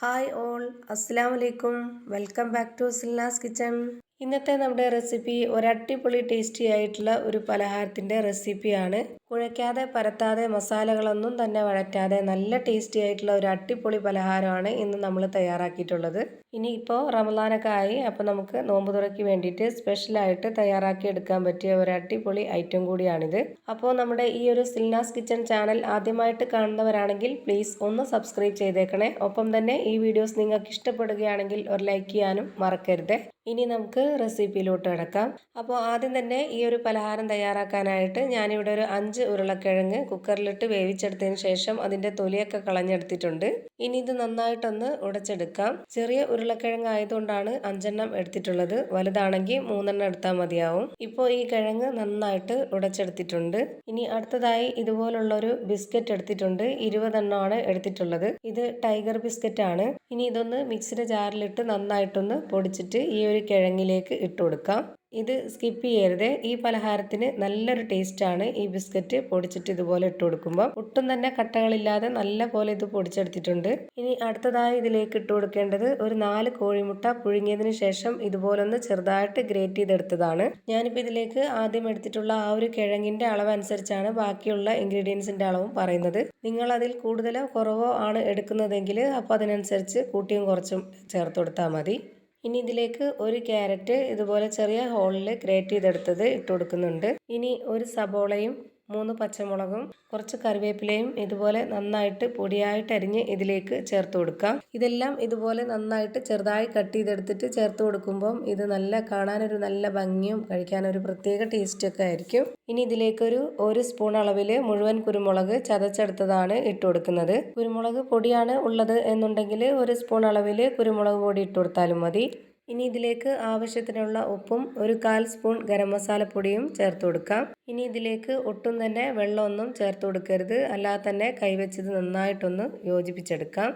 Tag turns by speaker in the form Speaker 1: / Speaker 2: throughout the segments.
Speaker 1: Hi all അസ്സാം വലൈക്കും welcome back to Silna's kitchen ഇന്നത്തെ നമ്മുടെ റെസിപ്പി ഒരട്ടിപ്പൊളി ടേസ്റ്റി ആയിട്ടുള്ള ഒരു പലഹാരത്തിന്റെ റെസിപ്പിയാണ്. കുഴയ്ക്കാതെ പരത്താതെ മസാലകളൊന്നും തന്നെ വഴറ്റാതെ നല്ല ടേസ്റ്റി ആയിട്ടുള്ള ഒരു അട്ടിപ്പൊളി പലഹാരമാണ് ഇന്ന് നമ്മൾ തയ്യാറാക്കിയിട്ടുള്ളത്. ഇനിയിപ്പോൾ റമദാനൊക്കെ ആയി അപ്പോൾ നമുക്ക് നോമ്പ് തുറയ്ക്ക് വേണ്ടിയിട്ട് സ്പെഷ്യലായിട്ട് തയ്യാറാക്കി എടുക്കാൻ പറ്റിയ ഒരു അട്ടിപ്പൊളി ഐറ്റം കൂടിയാണിത്. അപ്പോൾ നമ്മുടെ ഈ ഒരു സിൽനാസ് കിച്ചൺ ചാനൽ ആദ്യമായിട്ട് കാണുന്നവരാണെങ്കിൽ പ്ലീസ് ഒന്ന് സബ്സ്ക്രൈബ് ചെയ്തേക്കണേ. ഒപ്പം തന്നെ ഈ വീഡിയോസ് നിങ്ങൾക്ക് ഇഷ്ടപ്പെടുകയാണെങ്കിൽ ഒരു ലൈക്ക് ചെയ്യാനും മറക്കരുത്. ഇനി നമുക്ക് റെസിപ്പിയിലോട്ട് കിടക്കാം. അപ്പോൾ ആദ്യം തന്നെ ഈ ഒരു പലഹാരം തയ്യാറാക്കാനായിട്ട് ഞാനിവിടെ ഒരു അഞ്ച് ഉരുളക്കിഴങ്ങ് കുക്കറിലിട്ട് വേവിച്ചെടുത്തതിന് ശേഷം അതിന്റെ തൊലിയൊക്കെ കളഞ്ഞെടുത്തിട്ടുണ്ട്. ഇനി ഇത് നന്നായിട്ടൊന്ന് ഉടച്ചെടുക്കാം. ചെറിയ ഉരുളക്കിഴങ്ങ് ആയതുകൊണ്ടാണ് അഞ്ചെണ്ണം എടുത്തിട്ടുള്ളത്. വലുതാണെങ്കിൽ മൂന്നെണ്ണം എടുത്താൽ മതിയാവും. ഇപ്പോൾ ഈ കിഴങ്ങ് നന്നായിട്ട് ഉടച്ചെടുത്തിട്ടുണ്ട്. ഇനി അടുത്തതായി ഇതുപോലുള്ള ഒരു ബിസ്ക്കറ്റ് എടുത്തിട്ടുണ്ട്. ഇരുപതെണ്ണമാണ് എടുത്തിട്ടുള്ളത്. ഇത് ടൈഗർ ബിസ്ക്കറ്റ് ആണ് ഇനി ഇതൊന്ന് മിക്സിയുടെ ജാറിലിട്ട് നന്നായിട്ടൊന്ന് പൊടിച്ചിട്ട് ഈ ഒരു കിഴങ്ങിലേക്ക് ഇട്ട് കൊടുക്കാം. ഇത് സ്കിപ്പ് ചെയ്യരുത്. ഈ പലഹാരത്തിന് നല്ലൊരു ടേസ്റ്റ് ആണ്. ഈ ബിസ്ക്കറ്റ് പൊടിച്ചിട്ട് ഇതുപോലെ ഇട്ട് കൊടുക്കുമ്പോൾ ഒട്ടും തന്നെ കട്ടകളില്ലാതെ നല്ല പോലെ ഇത് പൊടിച്ചെടുത്തിട്ടുണ്ട്. ഇനി അടുത്തതായി ഇതിലേക്ക് ഇട്ട് കൊടുക്കേണ്ടത് ഒരു നാല് കോഴിമുട്ട പുഴുങ്ങിയതിന് ശേഷം ഇതുപോലൊന്ന് ചെറുതായിട്ട് ഗ്രേറ്റ് ചെയ്തെടുത്തതാണ്. ഞാനിപ്പോൾ ഇതിലേക്ക് ആദ്യം എടുത്തിട്ടുള്ള ആ ഒരു കിഴങ്ങിന്റെ അളവ് അനുസരിച്ചാണ് ബാക്കിയുള്ള ഇൻഗ്രീഡിയൻസിന്റെ അളവും പറയുന്നത്. നിങ്ങൾ അതിൽ കൂടുതലോ കുറവോ ആണ് എടുക്കുന്നതെങ്കിൽ അപ്പോൾ അതിനനുസരിച്ച് കൂട്ടിയും കുറച്ചും ചേർത്ത് കൊടുത്താൽ മതി. ഇനി ഇതിലേക്ക് ഒരു ക്യാരറ്റ് ഇതുപോലെ ചെറിയ ഹോളിൽ ഗ്രേറ്റ് ചെയ്തെടുത്തത് ഇട്ട് കൊടുക്കുന്നുണ്ട് ഇനി ഒരു സബോളയും മൂന്ന് പച്ചമുളകും കുറച്ച് കറിവേപ്പിലയും ഇതുപോലെ നന്നായിട്ട് പൊടിയായിട്ട് അരിഞ്ഞ് ഇതിലേക്ക് ചേർത്ത് കൊടുക്കാം. ഇതെല്ലാം ഇതുപോലെ നന്നായിട്ട് ചെറുതായി കട്ട് ചെയ്തെടുത്തിട്ട് ചേർത്ത് കൊടുക്കുമ്പം ഇത് നല്ല കാണാനൊരു നല്ല ഭംഗിയും കഴിക്കാനൊരു പ്രത്യേക ടേസ്റ്റൊക്കെ ആയിരിക്കും. ഇനി ഇതിലേക്കൊരു ഒരു സ്പൂൺ അളവിൽ മുഴുവൻ കുരുമുളക് ചതച്ചെടുത്തതാണ് ഇട്ട് കൊടുക്കുന്നത്. കുരുമുളക് പൊടിയാണ് ഉള്ളത് എന്നുണ്ടെങ്കിൽ ഒരു സ്പൂൺ അളവിൽ കുരുമുളക് പൊടി ഇട്ട് കൊടുത്താലും മതി. ഇനി ഇതിലേക്ക് ആവശ്യത്തിനുള്ള ഉപ്പും ഒരു കാൽ സ്പൂൺ ഗരം മസാലപ്പൊടിയും ചേർത്ത് കൊടുക്കാം. ഇനി ഇതിലേക്ക് ഒട്ടും തന്നെ വെള്ളമൊന്നും ചേർത്ത് കൊടുക്കരുത്. അല്ലാതെ തന്നെ കൈവച്ചത് നന്നായിട്ടൊന്ന് യോജിപ്പിച്ചെടുക്കാം.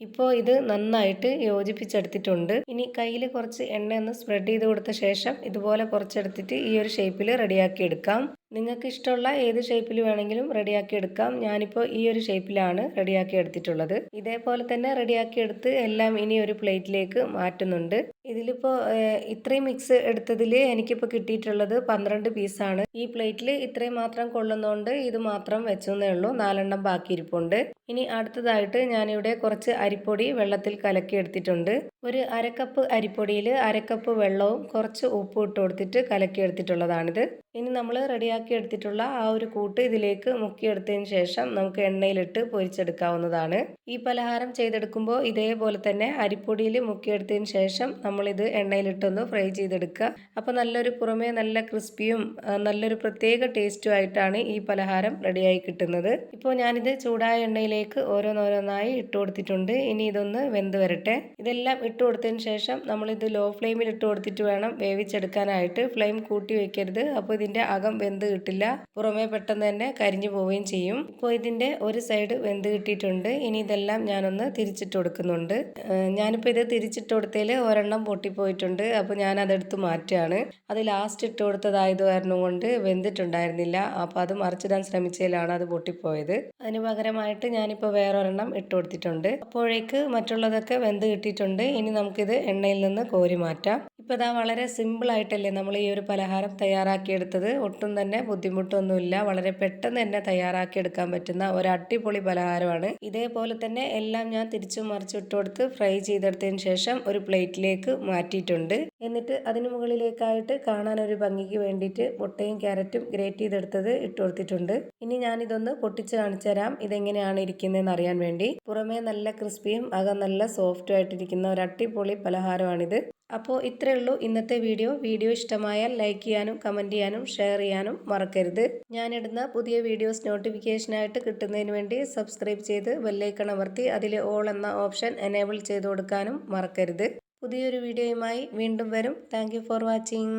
Speaker 1: ഇപ്പോൾ ഇത് നന്നായിട്ട് യോജിപ്പിച്ചെടുത്തിട്ടുണ്ട്. ഇനി കയ്യിൽ കുറച്ച് എണ്ണ ഒന്ന് സ്പ്രെഡ് ചെയ്ത് കൊടുത്ത ശേഷം ഇതുപോലെ കുറച്ചെടുത്തിട്ട് ഈ ഒരു ഷേപ്പിൽ റെഡിയാക്കി എടുക്കാം നിങ്ങൾക്ക് ഇഷ്ടമുള്ള ഏത് ഷേപ്പിൽ വേണമെങ്കിലും റെഡിയാക്കി എടുക്കാം. ഞാനിപ്പോൾ ഈ ഒരു ഷേപ്പിലാണ് റെഡിയാക്കി എടുത്തിട്ടുള്ളത്. ഇതേപോലെ തന്നെ റെഡിയാക്കി എടുത്ത് എല്ലാം ഇനി ഒരു പ്ലേറ്റിലേക്ക് മാറ്റുന്നുണ്ട്. ഇതിലിപ്പോൾ ഇത്രയും മിക്സ് എടുത്തതിൽ എനിക്കിപ്പോൾ കിട്ടിയിട്ടുള്ളത് പന്ത്രണ്ട് പീസാണ് ഈ പ്ലേറ്റിൽ ഇത്രയും മാത്രം കൊള്ളുന്നതുകൊണ്ട് ഇത് മാത്രം വെച്ചെന്നേ ഉള്ളൂ. നാലെണ്ണം ബാക്കി ഇരിപ്പുണ്ട് ഇനി അടുത്തതായിട്ട് ഞാനിവിടെ കുറച്ച് അരിപ്പൊടി വെള്ളത്തിൽ കലക്കി എടുത്തിട്ടുണ്ട്. ഒരു അരക്കപ്പ് അരിപ്പൊടിയിൽ അരക്കപ്പ് വെള്ളവും കുറച്ച് ഉപ്പും ഇട്ട് കൊടുത്തിട്ട് കലക്കി എടുത്തിട്ടുള്ളതാണിത്. ഇനി നമ്മൾ റെഡിയാക്കി എടുത്തിട്ടുള്ള ആ ഒരു കൂട്ട് ഇതിലേക്ക് മുക്കിയെടുത്തതിന് ശേഷം നമുക്ക് എണ്ണയിലിട്ട് പൊരിച്ചെടുക്കാവുന്നതാണ്. ഈ പലഹാരം ചെയ്തെടുക്കുമ്പോൾ ഇതേപോലെ തന്നെ അരിപ്പൊടിയിൽ മുക്കിയെടുത്തതിന് ശേഷം നമ്മളിത് എണ്ണയിലിട്ടൊന്ന് ഫ്രൈ ചെയ്തെടുക്കുക. അപ്പോൾ നല്ലൊരു പുറമേ നല്ല ക്രിസ്പിയും നല്ലൊരു പ്രത്യേക ടേസ്റ്റും ആയിട്ടാണ് ഈ പലഹാരം റെഡിയായി കിട്ടുന്നത്. ഇപ്പോൾ ഞാനിത് ചൂടായ എണ്ണയിലേക്ക് ഓരോന്നോരോന്നായി ഇട്ട് കൊടുത്തിട്ടുണ്ട്. ഇനി ഇതൊന്ന് വെന്ത് വരട്ടെ. ഇതെല്ലാം ഇട്ട് കൊടുത്തതിന് ശേഷം നമ്മളിത് ലോ ഫ്ലെയിമിൽ ഇട്ട് കൊടുത്തിട്ട് വേണം വേവിച്ചെടുക്കാനായിട്ട്. ഫ്ലെയിം കൂട്ടി വയ്ക്കരുത് അപ്പോൾ ഇതിന്റെ അകം വെന്ത് കിട്ടില്ല. പുറമേ പെട്ടെന്ന് തന്നെ കരിഞ്ഞു പോവുകയും ചെയ്യും. ഇപ്പോൾ ഇതിന്റെ ഒരു സൈഡ് വെന്ത് കിട്ടിയിട്ടുണ്ട്. ഇനി ഇതെല്ലാം ഞാനൊന്ന് തിരിച്ചിട്ട് കൊടുക്കുന്നുണ്ട്. ഞാനിപ്പോൾ ഇത് തിരിച്ചിട്ട് കൊടുത്തതിൽ ഒരെണ്ണം പൊട്ടിപ്പോയിട്ടുണ്ട്. അപ്പോൾ ഞാൻ അതെടുത്ത് മാറ്റുകയാണ്. അത് ലാസ്റ്റ് ഇട്ട് കൊടുത്തതായത് കാരണം കൊണ്ട് വെന്തിട്ടുണ്ടായിരുന്നില്ല. അപ്പോൾ അത് മറിച്ചിടാൻ ശ്രമിച്ചതിലാണ് അത് പൊട്ടിപ്പോയത്. അതിന് പകരമായിട്ട് ഞാനിപ്പോൾ വേറൊരെണ്ണം ഇട്ട് കൊടുത്തിട്ടുണ്ട്. അപ്പോഴേക്ക് മറ്റുള്ളതൊക്കെ വെന്ത് കിട്ടിയിട്ടുണ്ട്. ഇനി നമുക്കിത് എണ്ണയിൽ നിന്ന് കോരി മാറ്റാം. ഇപ്പോൾ ഇതാ വളരെ സിമ്പിളായിട്ടല്ലേ നമ്മൾ ഈ ഒരു പലഹാരം തയ്യാറാക്കിയെടുത്തത്. ഒട്ടും തന്നെ ബുദ്ധിമുട്ടൊന്നുമില്ല. വളരെ പെട്ടെന്ന് തന്നെ തയ്യാറാക്കിയെടുക്കാൻ പറ്റുന്ന ഒരു അടിപൊളി പലഹാരമാണ്. ഇതേപോലെ തന്നെ എല്ലാം ഞാൻ തിരിച്ചു മറിച്ചിട്ട് ഇട്ടുകൊടുത്ത് ഫ്രൈ ചെയ്തെടുത്തതിന് ശേഷം ഒരു പ്ലേറ്റിലേക്ക് മാറ്റിയിട്ടുണ്ട്. എന്നിട്ട് അതിന് മുകളിലേക്കായിട്ട് കാണാനൊരു ഭംഗിക്ക് വേണ്ടിയിട്ട് മുട്ടയും ക്യാരറ്റും ഗ്രേറ്റ് ചെയ്തെടുത്തത് ഇട്ട് കൊടുത്തിട്ടുണ്ട്. ഇനി ഞാനിതൊന്ന് പൊട്ടിച്ച് കാണിച്ചു തരാം ഇതെങ്ങനെയാണ് ഇരിക്കുന്നതെന്ന് അറിയാൻ വേണ്ടി. പുറമേ നല്ല ക്രിസ്പിയും അകം നല്ല സോഫ്റ്റും ആയിട്ടിരിക്കുന്ന ഒരു അട്ടിപ്പൊളി പലഹാരമാണിത്. അപ്പോൾ ഇത്രയേ ഉള്ളൂ ഇന്നത്തെ വീഡിയോ. വീഡിയോ ഇഷ്ടമായാൽ ലൈക്ക് ചെയ്യാനും കമന്റ് ചെയ്യാനും ഷെയർ ചെയ്യാനും മറക്കരുത്. ഞാനിടുന്ന പുതിയ വീഡിയോസ് നോട്ടിഫിക്കേഷനായിട്ട് കിട്ടുന്നതിന് വേണ്ടി സബ്സ്ക്രൈബ് ചെയ്ത് ബെല്ലൈക്കൺ അമർത്തി അതിലെ ഓൾ എന്ന ഓപ്ഷൻ എനേബിൾ ചെയ്ത് കൊടുക്കാനും മറക്കരുത്. പുതിയൊരു വീഡിയോയുമായി വീണ്ടും വരും. Thank for watching